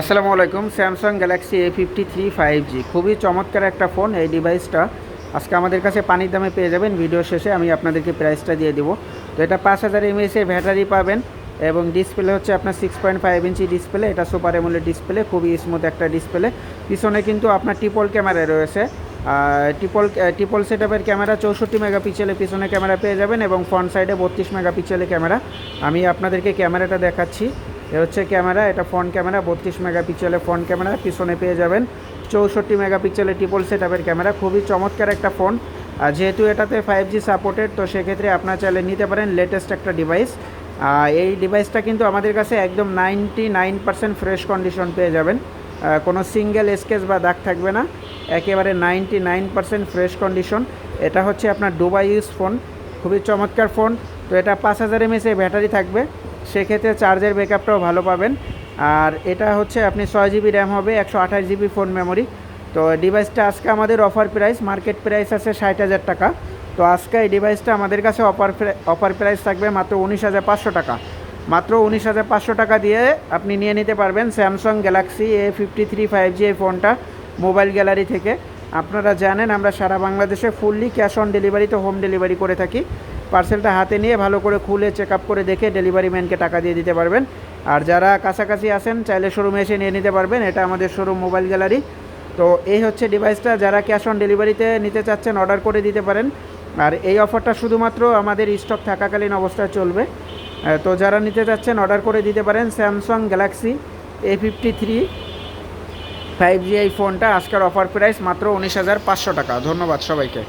আসসালামু আলাইকুম Samsung Galaxy A fifty three five G খুবই চমৎকার একটা ফোন এই ডিভাইসটা আজকে আমাদের কাছে পানির দামে পেয়ে যাবেন। ভিডিও শেষে আমি আপনাদেরকে প্রাইসটা দিয়ে দেবো। তো এটা পাঁচ হাজার এমএসের ব্যাটারি পাবেন এবং ডিসপ্লে হচ্ছে আপনার six point five inch display এটা সুপার এমোলের ডিসপ্লে খুবই স্মুথ একটা ডিসপ্লে পিছনে কিন্তু আপনার টিপল ক্যামেরা রয়েছে। টিপল টিপল সেটআপের ক্যামেরা চৌষট্টি মেগাপিক্সেলের পিছনে ক্যামেরা পেয়ে যাবেন এবং ফ্রন্ট সাইডে বত্রিশ মেগাপিক্সেলের ক্যামেরা আমি আপনাদেরকে ক্যামেরাটা দেখাচ্ছি। এ হচ্ছে ক্যামেরা, এটা ফ্রন্ট ক্যামেরা, বত্রিশ মেগাপিক্সেলের ফ্রন্ট ক্যামেরা, পিছনে পেয়ে যাবেন চৌষট্টি মেগাপিক্সেলের ট্রিপল সেটআপের ক্যামেরা, খুবই চমৎকার একটা ফোন। আর যেহেতু এটাতে ফাইভ জি সাপোর্টেড তো সেক্ষেত্রে আপনার চাইলে নিতে পারেন লেটেস্ট একটা ডিভাইস এই ডিভাইসটা কিন্তু আমাদের কাছে একদম ninety nine percent fresh condition পেয়ে যাবেন। কোনো সিঙ্গেল স্কেচ বা দাগ থাকবে না। একেবারে ninety nine percent fresh condition এটা হচ্ছে আপনার ডুবাই ইউজ ফোন খুবই চমৎকার ফোন তো এটা পাঁচ হাজার এমএসে ব্যাটারি থাকবে। সেক্ষেত্রে চার্জের ব্যাকআপটাও ভালো পাবেন। আর এটা হচ্ছে আপনি ছয় জিবি র্যাম হবে, একশো আঠাশ জিবি ফোন মেমোরি তো ডিভাইসটা আজকে আমাদের অফার প্রাইস মার্কেট প্রাইস আছে ষাট হাজার টাকা। তো আজকে এই ডিভাইসটা আমাদের কাছে অফার অফার প্রাইস থাকবে মাত্র উনিশ হাজার পাঁচশো টাকা। মাত্র উনিশ হাজার পাঁচশো টাকা দিয়ে আপনি নিয়ে নিতে পারবেন Samsung Galaxy A fifty three five G এই ফোনটা মোবাইল গ্যালারি থেকে। আপনারা জানেন আমরা সারা বাংলাদেশে ফুললি ক্যাশ অন ডেলিভারিতে হোম ডেলিভারি করে থাকি। পার্সেলটা হাতে নিয়ে ভালো করে খুলে চেক আপ করে দেখে ডেলিভারি ম্যানকে টাকা দিয়ে দিতে পারবেন। আর যারা কাছাকাছি আসেন চাইলে শোরুমে এসে নিয়ে নিতে পারবেন। এটা আমাদের শোরুম মোবাইল গ্যালারি তো এই হচ্ছে ডিভাইসটা যারা ক্যাশ অন ডেলিভারিতে নিতে চাচ্ছেন অর্ডার করে দিতে পারেন। আর এই অফারটা শুধুমাত্র আমাদের স্টক থাকাকালীন অবস্থায় চলবে। তো যারা নিতে চাচ্ছেন অর্ডার করে দিতে পারেন। Samsung Galaxy A fifty three five G এই ফোনটা আজকের অফার প্রাইস মাত্র উনিশ হাজার পাঁচশো টাকা। ধন্যবাদ সবাইকে।